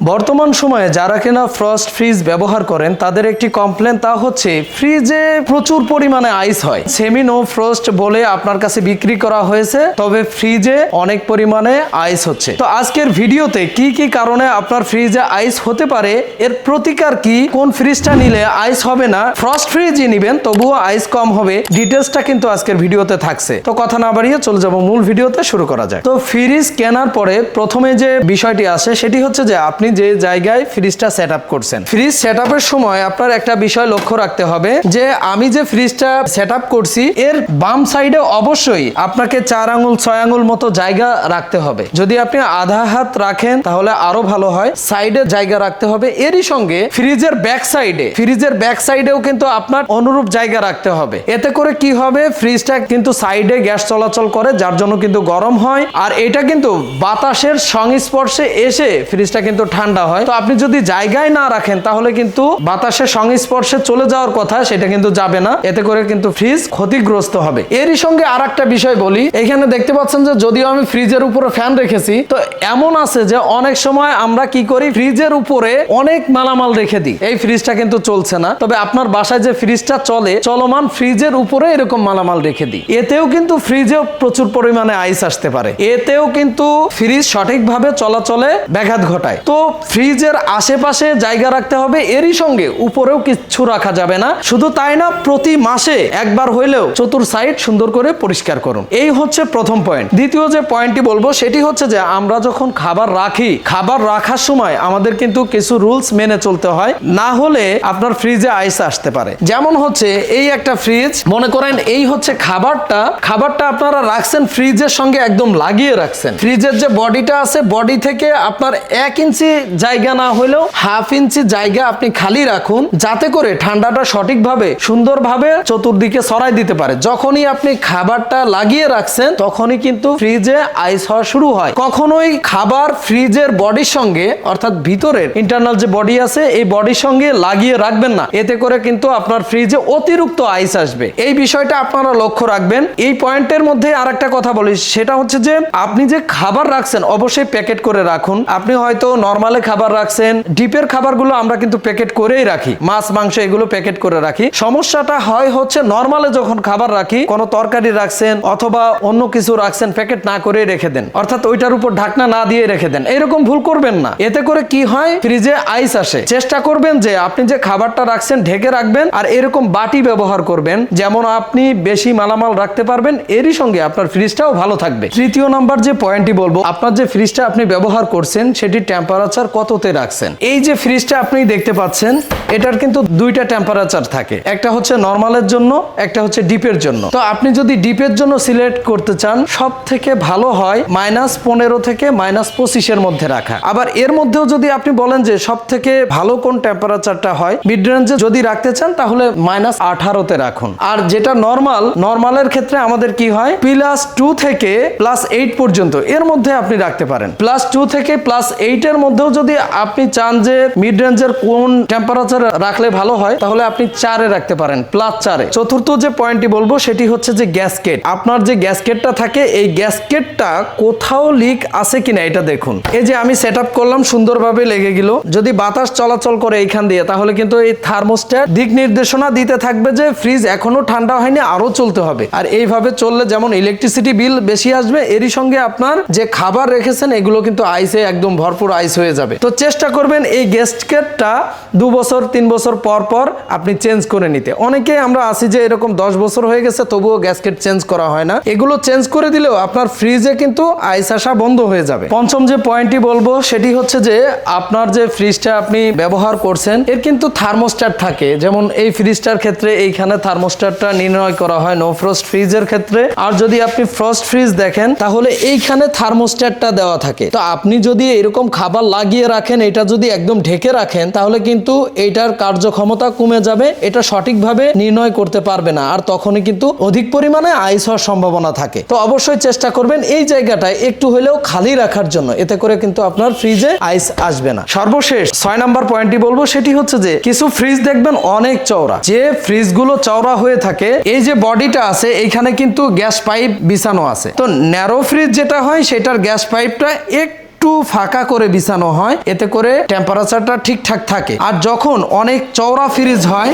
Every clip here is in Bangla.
বর্তমান সময়ে যারা কিনা ফ্রস্ট ফ্রিজ ব্যবহার করেন, তাদের একটি কমপ্লেন তা হচ্ছে ফ্রিজে প্রচুর পরিমাণে আইস হয়। সেমি নো ফ্রস্ট বলে আপনার কাছে বিক্রি করা হয়েছে, তবে ফ্রিজে অনেক পরিমাণে আইস হচ্ছে। তো আজকের ভিডিওতে কি কি কারণে আপনার ফ্রিজে আইস হতে পারে, এর প্রতিকার কি, কোন ফ্রিজটা নিলে আইস হবে না ফ্রস্ট ফ্রিজই নিবেন, তবুও আইস কম হবে ডিটেলসটা কিন্তু আজকের ভিডিওতে থাকছে। তো কথা না বাড়িয়ে চলে যাব মূল ভিডিওতে, শুরু করা যায় তো ফ্রিজ কেনার পরে প্রথমে যে বিষয়টি আসে, সেটি হচ্ছে যে আপনি যে জায়গায় ফ্রিজটা সেট আপ করছেন। ফ্রিজ সেট আপের সময় আপনার একটা বিষয় লক্ষ্য রাখতে হবে যে আমি যে ফ্রিজটা সেট আপ করছি, এর বাম সাইডে অবশ্যই আপনাকে চার আঙুল, ছয় আঙুল মতো জায়গা রাখতে হবে। যদি আপনি আধা হাত রাখেন, তাহলে আরও ভালো হয়। সাইডে জায়গা রাখতে হবে। এরই সঙ্গে ফ্রিজের ব্যাক সাইডে ফ্রিজের ব্যাক সাইডেও কিন্তু আপনার অনুরূপ জায়গা রাখতে হবে। এতে করে কি হবে? ফ্রিজটা কিন্তু সাইডে গ্যাস চলাচল করে, যার জন্য কিন্তু গরম হয়। আর এটা কিন্তু বাতাসের সংস্পর্শে এসে ফ্রিজটা কিন্তু ঠান্ডা হয়। তো আপনি যদি জায়গায় না রাখেন, তাহলে কিন্তু বাতাসের সংস্পর্শে চলে যাওয়ার কথা, সেটা কিন্তু যাবে না। এতে করে কিন্তু ফ্রিজ ক্ষতিগ্রস্ত হবে। এরই সঙ্গে আর বিষয় বলি। এখানে দেখতে পাচ্ছেন যে, যদিও আমি ফ্রিজের উপরে ফ্যান রেখেছি, তো এমন আছে যে, অনেক সময় আমরা কি করি, ফ্রিজের উপরে অনেক মালামাল রেখে দিই। এই ফ্রিজটা কিন্তু চলছে না। তবে আপনার বাসায় যে ফ্রিজটা চলে, চলমান ফ্রিজের উপরে এরকম মালামাল রেখে দিই। এতেও কিন্তু ফ্রিজেও প্রচুর পরিমাণে আইস আসতে পারে। এতেও কিন্তু ফ্রিজ সঠিকভাবে চলাচলে ব্যাঘাত ঘটায়। তো ফ্রিজের আশেপাশে জায়গা রাখতে হবে, এরই সঙ্গে উপরেও কিছু রাখা যাবে না। শুধু তাই না, প্রতি মাসে একবার হইলেও চতুর সাইড সুন্দর করে পরিষ্কার করুন। এই হচ্ছে প্রথম পয়েন্ট দ্বিতীয় যে পয়েন্টটি বলব, সেটি হচ্ছে যে আমরা যখন খাবার রাখি, খাবার রাখার সময় আমাদের কিন্তু কিছু রুলস মেনে চলতে হয়, না হলে আপনার ফ্রিজে আইস আসতে পারে। যেমন হচ্ছে, এই একটা ফ্রিজ, মনে করেন এই হচ্ছে খাবারটা খাবারটা আপনারা রাখছেন ফ্রিজের সঙ্গে একদম লাগিয়ে রাখছেন। ফ্রিজের যে বডিটা আছে, বডি থেকে আপনার এক ইঞ্চি জায়গা না হলেও হাফ ইঞ্চি জায়গা আপনি খালি রাখুন, যাতে করে ঠান্ডাটা সঠিকভাবে, সুন্দরভাবে চতুর্দিকে ছড়াই দিতে পারে। যখনই আপনি খাবারটা লাগিয়ে রাখছেন, তখনই কিন্তু ফ্রিজে আইস হওয়া শুরু হয়। কখনোই খাবার ফ্রিজের বডির সঙ্গে, অর্থাৎ ভিতরের ইন্টারনাল যে বডি আছে, এই বডির সঙ্গে লাগিয়ে রাখবেন না। এতে করে কিন্তু আপনার ফ্রিজে অতিরিক্ত আইস আসবে। এই বিষয়টা আপনারা লক্ষ্য রাখবেন। এই পয়েন্টের মধ্যে আর একটা কথা বলি, সেটা হচ্ছে যে আপনি যে খাবার রাখছেন, অবশ্যই প্যাকেট করে রাখুন। আপনি হয়তো নর্মালে খাবার রাখছেন, ডিপের খাবারগুলো আমরা কিন্তু প্যাকেট করেই রাখি, মাছ, মাংস এগুলো প্যাকেট করে রাখি। সমস্যাটা হয় হচ্ছে নর্মালে যখন খাবার রাখি, কোনো তরকারি রাখছেন অথবা অন্য কিছু রাখছেন, প্যাকেট না করে রেখে দেন। অর্থাৎ ওইটার উপর ঢাকনা না দিয়ে রেখে দেন। এরকম ভুল করবেন না। এতে করে কি হয়? ফ্রিজে আইস আসে। চেষ্টা করবেন যে আপনি যে খাবারটা রাখছেন, ঢেকে রাখবেন আর এরকম বাটি ব্যবহার করবেন, যেমন আপনি বেশি মালামাল রাখতে পারবেন, এরই সঙ্গে আপনার ফ্রিজটাও ভালো থাকবে। তৃতীয় নাম্বার যে পয়েন্টটি বলব, আপনার যে ফ্রিজটা আপনি ব্যবহার করছেন, সেটি টেম্পারেচার কততে রাখছেন? এই যে ফ্রিজটা আপনি দেখতে পাচ্ছেন, এটার কিন্তু দুইটা টেম্পারেচার থাকে। একটা হচ্ছে নর্মালের জন্য, একটা হচ্ছে ডিপের জন্য। তো আপনি যদি ডিপের জন্য সিলেক্ট করতে চান সব থেকে ভালো হয় মাইনাস পনেরো থেকে মাইনাস পঁচিশের মধ্যে রাখা। আবার এর মধ্যেও যদি আপনি বলেন যে সব থেকে ভালো কোন টেম্পারেচারটা হয় মিড রেঞ্জে যদি রাখতে চান, তাহলে মাইনাস আঠারোতে রাখুন। আর যেটা নর্মাল নর্মালের ক্ষেত্রে আমাদের কি হয়? প্লাস টু থেকে প্লাস এইট পর্যন্ত এর মধ্যে আপনি রাখতে পারেন। প্লাস টু থেকে প্লাস এইটের মধ্যেও যদি আপনি চান যে মিড রেঞ্জের কোন টেম্পারেচার রাখলে ভালো হয়, তাহলে আপনি চারে রাখতে পারেন প্লাস চারে চতুর্থ যে পয়েন্টটি বলব, সেটি হচ্ছে যে গ্যাসকেট আপনার যে গ্যাসকেটটা থাকে, এই গ্যাসকেটটা কোথাও লিক আছে কিনা এটা দেখুন। এই যে আমি সেট করলাম, সুন্দরভাবে লেগে গেল। যদি বাতাস চলাচল করে এইখান দিয়ে, তাহলে কিন্তু এই থার্মোস্ট্যাট দিক নির্দেশনা দিতে থাকবে যে ফ্রিজ এখনও ঠান্ডা হয়নি আরও চলতে হবে। আর এইভাবে চললে যেমন ইলেকট্রিসিটি বিল বেশি আসবে, এরই সঙ্গে আপনার যে খাবার রেখেছেন, এগুলো কিন্তু আইসে একদম ভরপুর আইস হয়ে যাবে। তো চেষ্টা করবেন এই গ্যাসকেটটা দু বছর, তিন বছর পর পর আপনি চেঞ্জ করে নিতে। অনেকে আমরা আসি যে এরকম দশ বছর হয়ে গেছে, তবুও গ্যাসকেট চেঞ্জ করা হয় না। এগুলো চেঞ্জ করে দিলেও আপনার ফ্রিজে কিন্তু আইস আসা বন্ধ হয়ে যাবে। পঞ্চম যে পয়েন্টটি বলব, সেটি হচ্ছে যে আপনার যে ফ্রিজটা আপনি ব্যবহার করছেন, এর কিন্তু থার্মোস্ট্যাট থাকে। যেমন এই ফ্রিজটার ক্ষেত্রে এইখানে থার্মোস্ট্যাটটা নির্ণয় করা হয় নো ফ্রস্ট ফ্রিজের ক্ষেত্রে। আর যদি আপনি ফ্রস্ট ফ্রিজ দেখেন, তাহলে এইখানে থার্মোস্ট্যাটটা দেওয়া থাকে। তো আপনি যদি এরকম খাবার লাগিয়ে রাখেন, এটা যদি একদম ঢেকে রাখেন, তাহলে কিন্তু এটার কার্যক্ষমতা কমে যাবে, এটা সঠিকভাবে নির্ণয় করতে পারবে না, আর তখনই কিন্তু অধিক পরিমাণে আইস হওয়ার সম্ভাবনা থাকে। তো অবশ্যই চেষ্টা করবেন এই জায়গাটায় একটু হলেও খালি রাখার জন্য, এতে করে কিন্তু আপনার ফ্রিজে আইস আসবে না। সর্বশেষ ছয় নাম্বার পয়েন্টটি বলব, সেটি হচ্ছে যে কিছু ফ্রিজ দেখবেন অনেক চওড়া। যে ফ্রিজগুলো চওড়া হয়ে থাকে, এই যে বডিটা আছে, এইখানে কিন্তু গ্যাস পাইপ বিছানো আছে। তো ন্যারো ফ্রিজ যেটা হয়, সেটার গ্যাস পাইপটা একটু একটু ফাঁকা করে বিছানো হয়, এতে করে টেম্পারেচারটা ঠিকঠাক থাকে। আর যখন অনেক চওড়া ফ্রিজ হয়,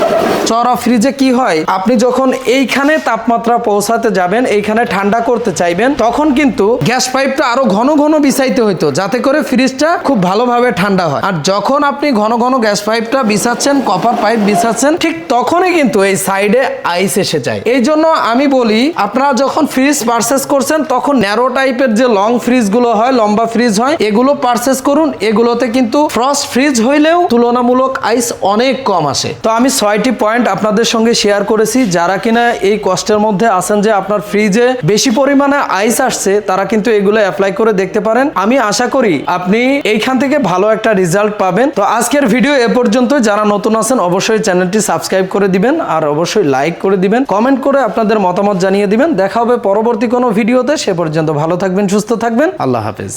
চওড়া ফ্রিজে কি হয়? আপনি যখন এইখানে তাপমাত্রা পৌঁছাতে যাবেন, এইখানে ঠান্ডা করতে চাইবেন, তখন কিন্তু গ্যাস পাইপটা আরও ঘন ঘন বিছাইতে হইতো, যাতে করে ফ্রিজটা খুব ভালোভাবে ঠান্ডা হয়। আর যখন আপনি ঘন ঘন গ্যাস পাইপটা বিছাচ্ছেন কপার পাইপ বিছাচ্ছেন, ঠিক তখনই কিন্তু এই সাইডে আইস এসে যায়। এই জন্য আমি বলি, আপনারা যখন ফ্রিজ পারচেস করছেন, তখন ন্যারো টাইপের যে লং ফ্রিজগুলো হয়, লম্বা ফ্রিজ হয় এগুলো পারচেস করুন, এগুলোতে কিন্তু ফ্রস্ট ফ্রিজ হইলেও তুলনামূলক আইস অনেক কম আসে। তো আমি ছয়টি পয়েন্ট আপনাদের সঙ্গে শেয়ার করেছি, যারা কিনা এই কষ্টের মধ্যে আছেন যে আপনার ফ্রিজে বেশি পরিমাণে আইস আসছে, তারা কিন্তু এগুলো অ্যাপ্লাই করে দেখতে পারেন। আমি আশা করি আপনি এইখান থেকে ভালো একটা রেজাল্ট পাবেন। তো আজকের ভিডিও এ পর্যন্ত যারা নতুন আছেন, অবশ্যই চ্যানেলটি সাবস্ক্রাইব করে দিবেন আর অবশ্যই লাইক করে দিবেন। কমেন্ট করে আপনাদের মতামত জানিয়ে দিবেন। দেখা হবে পরবর্তী কোনো ভিডিওতে সে পর্যন্ত ভালো থাকবেন, সুস্থ থাকবেন। আল্লাহ হাফেজ।